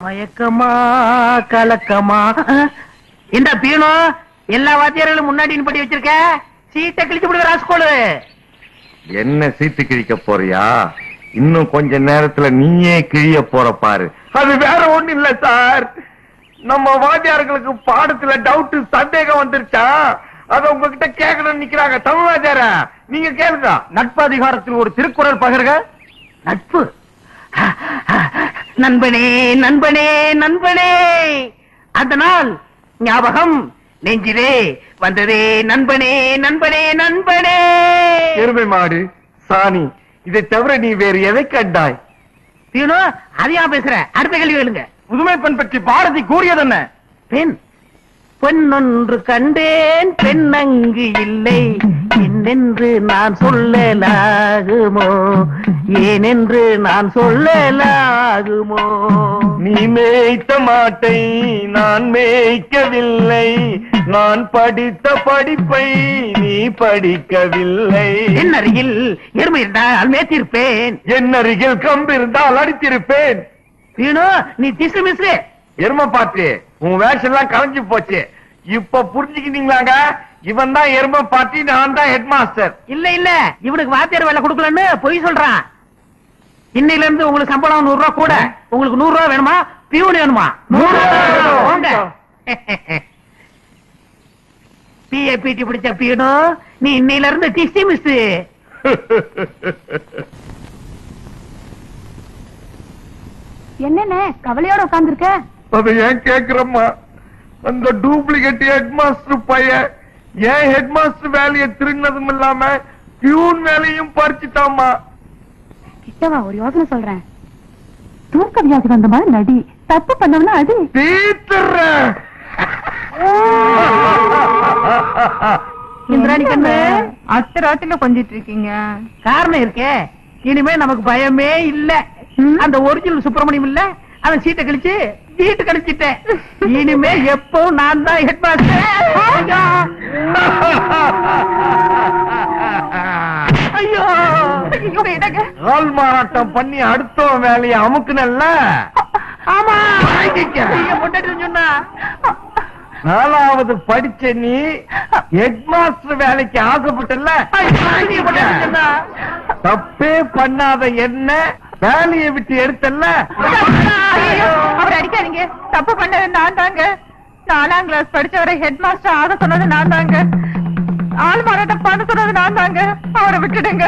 மயக்கமா கலக்கமா? இந்த பீனோ எல்லா வாத்தியார்களும் முன்னாடி படி வச்சிருக்க? சீட்டை கிழிச்சு விடுங்க ராஸ்கோலு. என்ன சீட்டு கிழிக்க போறியா? இன்னும் கொஞ்ச நேரத்துல நீயே கிழிய போற பாரு. அது வேற ஒண்ணு இல்ல சார். நம்ம வாத்தியார்களுக்கு பாடத்துல டவுட் சந்தேகம் வந்துருச்சா? அத உங்ககிட்ட கேட்கணும்னு நிக்கிறாங்க. தமிழ் வாத்தியார நீங்க கேளுங்க. நட்பு அதிகாரத்தில் ஒரு திருக்குறள் பகிர்க நட்பு? நண்பனே நண்பனே நண்பனே! நாள் ஞாபகம் நெஞ்சிலே வந்ததே நண்பனே நண்பனே நண்பனே! எருமை மாடு சாணி இதை தவிர நீ வேறு எதை கண்டாய்? தீனோ அதையா பேசுற? அடுத்த கேள்வி கேளுங்க. புதுமை பெண் பற்றி பாரதி கூறியது என்ன பெண். பொன்னொன்று கண்டேன் பெண்ணங்கு இல்லை. என்னென்று நான் சொல்லலாகுமோ? ஏனென்று நான் சொல்லலாகுமோ? நீ மேய்த்த மாட்டை நான் மேய்க்கவில்லை. நான் படித்த படிப்பை நீ படிக்கவில்லை. என் அருகில் எருமை இருந்தால் மேத்திருப்பேன் என் அருகில் கம்பு இருந்தால் அடித்திருப்பேன். தீனோ நீ திசு மிஸ்ரு எரும பாட்டு. உன் வேஷம் எல்லாம் கலைஞ்சு போச்சு. இப்ப புரிஞ்சுக்கிட்டீங்களாங்க? இவன் தான் எரும பாட்டி நான் தான் ஹெட் மாஸ்டர் இல்ல இல்ல. இவனுக்கு வாத்தியார் வேலை கொடுக்கலன்னு பொய் சொல்றான். இன்னையில இருந்து உங்களுக்கு சம்பளம் நூறு ரூபாய் கூட உங்களுக்கு நூறு ரூபாய் வேணுமா? பியூன் வேணுமா? நூறு. பிஏ பிடி பிடிச்ச பியூனு நீ இன்னையில இருந்து டிசி மிஸ் என்னென்ன? கவலையோட உட்கார்ந்திருக்க? அதை ஏன் கேக்குறம்மா? அந்த டூப்ளிகேட் ஹெட் மாஸ்டர் பையன் ஏன் ஹெட் மாஸ்டர் வேலையை திருடினதும் இல்லாம பியூன் வேலையும் பறிச்சுட்டாமா கிட்டவா ஒரு யோசனை சொல்றேன். தூக்க வியாதி வந்த மாதிரி நடி. தப்பு பண்ணவனா அடி. தீத்துறேன். இந்திராணி கண்ணு அர்த்தராத்திரில கொஞ்சிட்டு இருக்கீங்க. காரணம் இருக்கே. இனிமே நமக்கு பயமே இல்ல. அந்த ஒரிஜினல் சுப்பிரமணியம் இல்ல அவன் சீட்டை கழிச்சு வீட்டு கழிச்சிட்டேன் இனிமே எப்பவும் நான் தான் ஹெட் மாஸ்டர் ஐயோ. கால் மாறாட்டம் பண்ணி அடுத்தவன் வேலையை அமுக்குனல்ல? ஆமா. சொன்னா. நாலாவது படிச்ச நீ ஹெட் மாஸ்டர் வேலைக்கு ஆசைப்பட்டல தப்பே பண்ணாத என்ன? வேலையை விட்டு எடுத்தல்ல? அவர் அடிக்காதீங்க. தப்பு பண்ணது நான் தாங்க. நாலாம் கிளாஸ் படிச்சவரை ஹெட் மாஸ்டர் ஆக சொன்னது நான் தாங்க. ஆள் மாறாட்டம் பண்ண சொன்னது நான் தாங்க. அவரை விட்டுடுங்க.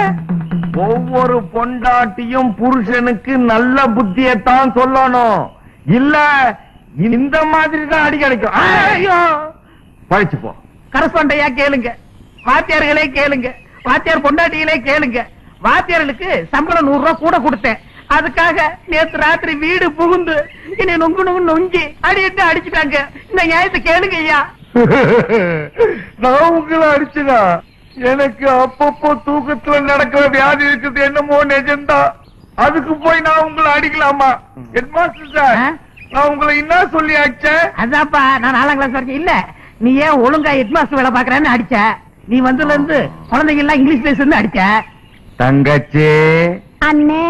ஒவ்வொரு பொண்டாட்டியும் புருஷனுக்கு நல்ல புத்தியத்தான் சொல்லணும். இல்ல இந்த மாதிரி தான் அடி கிடைக்கும். ஐயோ! கரஸ்பாண்டையா கேளுங்க. வாத்தியார்களே கேளுங்க. வாத்தியார் பொண்டாட்டிகளே கேளுங்க. வாத்தியார்களுக்கு சம்பளம் நூறு ரூபாய் கூட கொடுத்தேன். அதுக்காக நேத்து ராத்திரி வீடு புகுந்து என்னை நொங்கு நொங்கு நொங்கி அடிட்டு அடிச்சுட்டாங்க. இந்த நியாயத்தை கேளுங்க ஐயா. நான் உங்களை அடிச்சுதா எனக்கு அப்பப்போ தூக்கத்துல நடக்கிற வியாதி இருக்குது என்னமோ நிஜம்தான் அதுக்கு போய் நான் உங்களை அடிக்கலாமா? Headmaster sir? நான் உங்களை என்ன சொல்லி அடிச்சேன்? அதான்ப்பா நான் நாலாம் கிளாஸ் வரைக்கும் இல்ல. நீ ஏன் ஒழுங்கா ஹெட் மாஸ்டர் வேலை பாக்குறேன்னு அடிச்ச? நீ வந்ததுல இருந்து குழந்தைங்க எல்லாம் இங்கிலீஷ் பேசுன்னு அடிச்ச? தங்கச்சி. அண்ணே.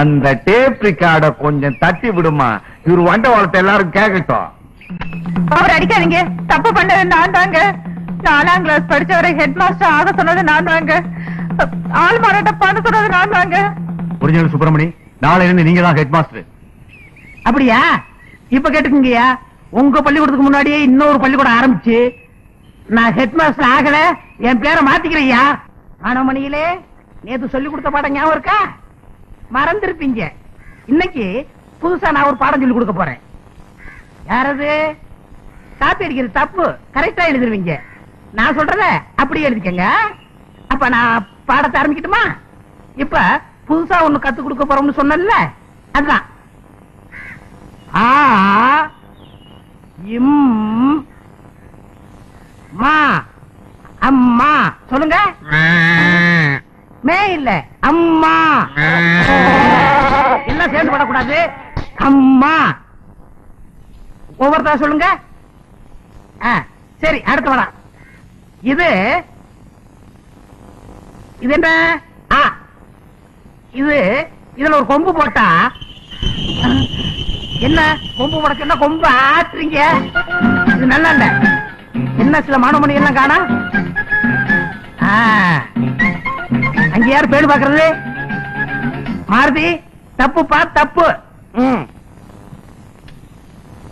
அந்த டேப் ரிகார்ட கொஞ்சம் தட்டி விடுமா? இவர் வண்டவாளத்தை எல்லாரும் கேட்கட்டும் அவர் அடிக்காதீங்க. தப்பு பண்ணது நான் தாங்க. நாலாம் கிளாஸ் படிச்சவரை ஹெட் மாஸ்டர் ஆக சொன்னது நான் தாங்க. ஆள் மாறாட்டம் பண்ண சொன்னது நான் தாங்க. ஒரிஜினல் சுப்பிரமணி. நாளை இருந்து நீங்க தான் ஹெட் மாஸ்டர் அப்படியா? இப்ப கேட்டுக்குங்கய்யா. உங்க பள்ளிக்கூடத்துக்கு முன்னாடியே இன்னொரு பள்ளிக்கூடம் ஆரம்பிச்சு. நான் ஹெட் மாஸ்டர் ஆகல என் பேரை மாத்திக்கிறேயா ஆனமணியிலே நேத்து சொல்லி கொடுத்த பாடம் ஞாபகம் இருக்கா? மறந்திருப்பீங்க. இன்னைக்கு புதுசா நான் ஒரு பாடம் சொல்லி கொடுக்க போறேன். யாரது? காப்பி அடிக்கிறது தப்பு. கரெக்டா எழுதிருவீங்க. நான் சொல்றத அப்படியே எழுதிக்கங்க. அப்ப நான் பாடத்தை ஆரம்பிக்கட்டுமா? இப்ப புதுசா ஒண்ணு கத்து கொடுக்க போறோம்னு சொன்னேன்ல அதுதான். ஆ இம் மா அம்மா. சொல்லுங்க. மே இல்ல அம்மா. எல்லாம் சேர்ந்து படக்கூடாது. அம்மா. ஒவ்வொருத்தா சொல்லுங்க. சரி அடுத்து வரா இது இது என்ன? இது இதுல ஒரு கொம்பு போட்டா. என்ன கொம்பு முடக்கு என்ன கொம்பு ஆட்டுறீங்க? இது நல்லா இல்ல. என்ன சில மாணவமணி எல்லாம் காணா அங்க யார் பேடு பாக்குறது மாருதி தப்புப்பா தப்பு.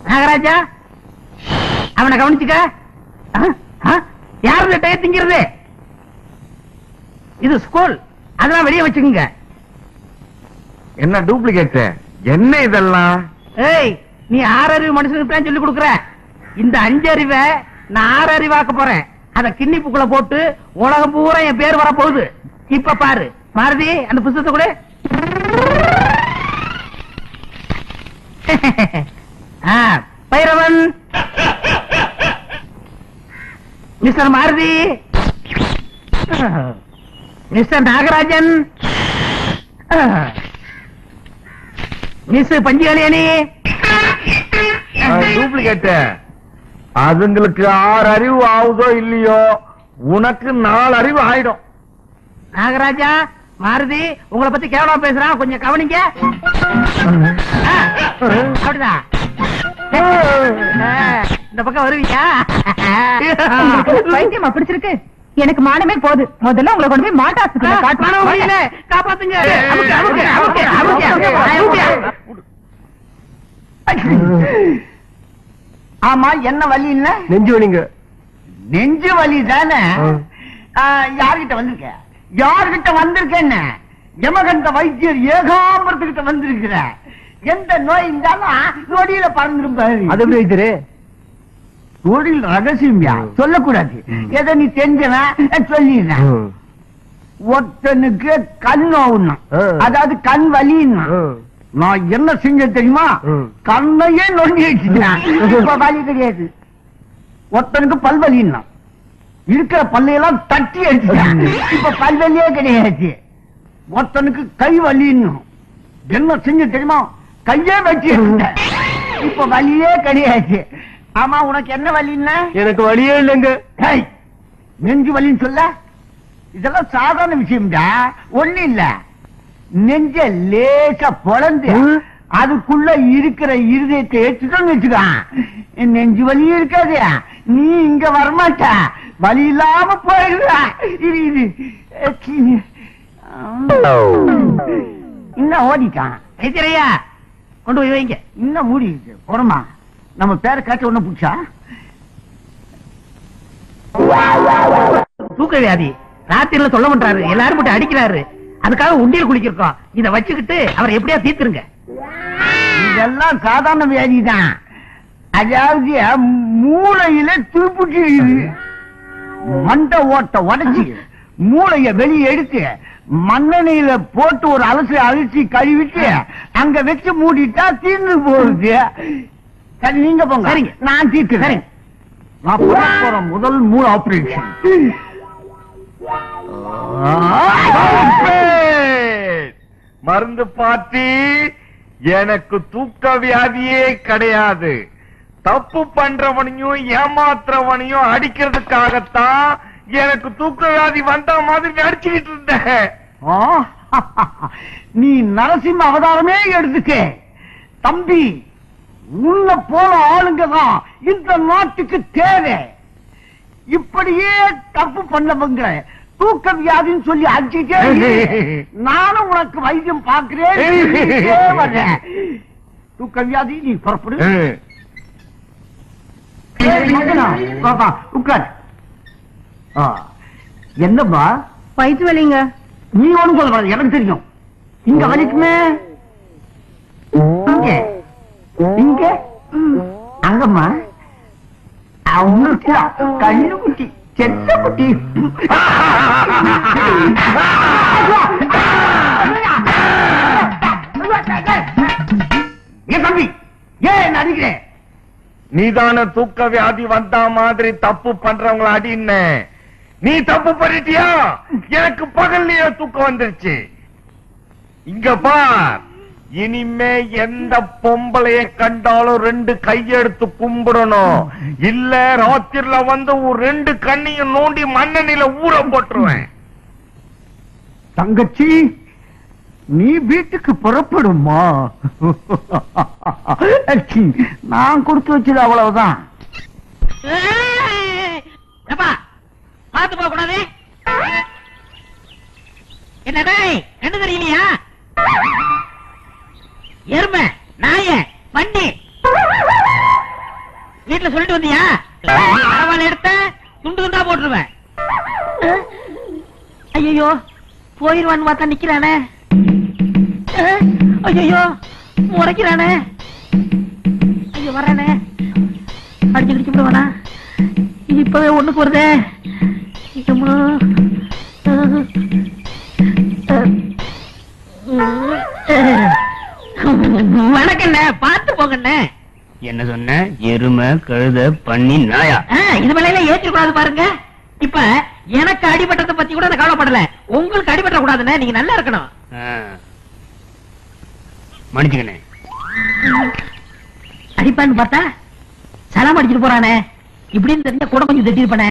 நாகராஜா அவனை கவனிச்சுக்க. யார் டயர் திங்கிறது? இது ஸ்கூல். அதெல்லாம் வெளியே வச்சுக்கோங்க. என்ன டூப்ளிகேட் என்ன இதெல்லாம்? ஏய் நீ ஆறறிவு மனுஷனுக்கு தான் சொல்லி கொடுக்குற. இந்த அஞ்சறிவை நான் ஆறறிவாக்க போறேன். அத கிண்ணி போட்டு உலகம் பூரா என் பேர் வர போகுது இப்ப பாரு. மாருதி அந்த புத்தகத்தை கூட. Bhairavan. Mister Maruthi. Mister Nagarajan. Miss Panchukalyani duplicate அதுங்களுக்கு ஆறு அறிவு ஆகுதோ இல்லையோ உனக்கு நாலு அறிவு ஆயிடும். நாகராஜா மாருதி உங்களை பத்தி கேவலமா பேசுறான் கொஞ்சம் கவனிங்க அப்படிதான் இந்த பக்கம் வருவீங்க பிடிச்சிருக்கு எனக்கு மானமே போகுது முதல்ல உங்களை கொண்டு போய் மாட்டு ஆஸ்பத்திரியில மாணவ மொழியிலே, காட்டுறேன் காப்பாத்துங்க. ஆமா என்ன வலி இல்ல நெஞ்சு வலிங்க நெஞ்சு வலி தானே யார்கிட்ட வந்திருக்க யார்கிட்ட வந்திருக்கேன்னு? யமகண்ட வைத்தியர் ஏகாம்பரத்துக்கிட்ட வந்திருக்கிற எந்த நோய் இருந்தாலும் நொடியில பறந்துரும் எப்படி வைத்திரு தொழில் ரகசியம்யா சொல்லக்கூடாது. எதை நீ தெரிஞ்சவன் சொல்லிடுறேன் ஒருத்தனுக்கு கண் நோவுன்னா. அதாவது கண் வலின்னா. நான் என்ன செஞ்ச தெரியுமா. கண்ணையே நொண்டி வச்சுட்டேன். இப்ப வலி கிடையாது. ஒருத்தனுக்கு பல்வலின்னா இருக்கிற பல்லையெல்லாம் தட்டி அடிச்சுட்டேன் இப்ப பல்வலியே கிடையாது. ஒருத்தனுக்கு கை வலின்னு. என்ன செஞ்ச தெரியுமா? கையே வச்சு. இப்ப வலியே கிடையாது. ஆமா உனக்கு என்ன வலின்னா? எனக்கு வழியே இல்லைங்க. நெஞ்சு வலின்னு சொல்ல? இதெல்லாம் சாதாரண விஷயம்டா. ஒண்ணு இல்ல. நெஞ்ச லேசா பொழந்து. அதுக்குள்ள இருக்கிற இருதயத்தை எடுத்துட்டோம்னு வச்சுக்க நெஞ்சு வலி இருக்காது. நீ இங்க வரமாட்ட. வலி இல்லாம போயிடுற. இது இது இன்னும் ஓடிட்டான். வைத்தியரையா கொண்டு போய் வைங்க. இன்னும் மூடி இருக்கு. போறமா நம்ம பேரை காட்ட ஒண்ணு பிடிச்சா? தூக்க வியாதி. ராத்திரில சொல்ல மாட்டாரு எல்லாரும் மட்டும் அடிக்கிறாரு. அதுக்காக உண்டியல் குளிக்கிறோம் இத வச்சுக்கிட்டு அவரை எப்படியா தீர்த்துருங்க. இதெல்லாம் சாதாரண வியாதி தான் அதாவது மூளையில துருப்புட்டு மண்டை ஓட்ட உடைச்சு மூளைய வெளியே எடுத்து மண்ணெண்ணெயில போட்டு ஒரு அலசி அழிச்சு கழுவிட்டு அங்க வச்சு மூடிட்டா தீர்ந்து போகுது. சரி நீங்க போங்க. சரிங்க. நான் தீர்க்கிறேன். சரிங்க. நான் போற முதல் மூணு ஆபரேஷன் மருந்து பாட்டி எனக்கு தூக்க வியாதியே கிடையாது. தப்பு பண்றவனையும் ஏமாத்துறவனையும் அடிக்கிறதுக்காகத்தான் எனக்கு தூக்க வியாதி வந்த மாதிரி அடிச்சுக்கிட்டு இருந்தேன். நீ நரசிம்ம அவதாரமே எடுத்துக்க. தம்பி உள்ள போன ஆளுங்க தான் இந்த நாட்டுக்கு தேவை. இப்படியே தப்பு பண்ணவங்க தூக்க வியாதின்னு சொல்லி அடிச்சுட்டே இரு. நானும் உனக்கு வைத்தியம் வர்றேன். தூக்க வியாதி நீ புறப்படு. உட்கார். ஆ, என்னம்மா? வயிற்று வலிங்க நீ ஒண்ணும் சொல்லக்கூடாது எனக்கு தெரியும். இங்க வலிக்குமே? இங்க. இங்க? அங்கம்மா. அவங்களுக்கு கண்ணு குட்டி. செத்த குட்டி தம்பி? ஏன் நடிக்கிறேன் நீதான தூக்க வியாதி வந்த மாதிரி தப்பு பண்றவங்கள அடின்ன நீ தப்பு பண்ணிட்டியா? எனக்கு பகல்லையே தூக்கம் வந்துருச்சு. இங்க பார். இனிமே எந்த பொம்பளைய கண்டாலும் ரெண்டு கையெடுத்து கும்பிடணும். இல்ல ராத்திரில வந்து ஒரு ரெண்டு கண்ணையும் நோண்டி மண்ணெண்ணில ஊற போட்டுருவேன். தங்கச்சி நீ வீட்டுக்கு புறப்படுமா? நான் கொடுத்து வச்சது அவ்வளவுதான். ஏப்பா பாத்து போக கூடாது என்னடே கண்ணு தெரியலையா எருமை நாய பண்ணி வீட்டுல சொல்லிட்டு வந்தியா? பரவாயில்ல எடுத்த துண்டு துண்டா போட்டுருவேன் ஐயோ போயிருவான்னு பார்த்தா நிக்கிறானே. ஐயோ முறைக்கிறானே. ஐயோ வர்றானே. அடிச்சு அடிச்சு விடுவானா இப்பவே ஒண்ணு போறதே ஐயம்மா. வணக்கண்ணே பார்த்து போங்கண்ணே. என்ன சொன்ன? எருமை கழுத பண்ணி நாயா. இது மேல எல்லாம் ஏற்றிக்க கூடாது பாருங்க. இப்ப எனக்கு அடிபட்டதை பத்தி கூட கவலைப்படல. உங்களுக்கு அடிபட்ட கூடாதுண்ணே நீங்க நல்லா இருக்கணும். மன்னிச்சுக்கண்ணே. அடிப்பான்னு பார்த்தா சலாம் அடிச்சிட்டு போறானே. இப்படின்னு தெரிஞ்ச கூட கொஞ்சம் திட்டிருப்பனே.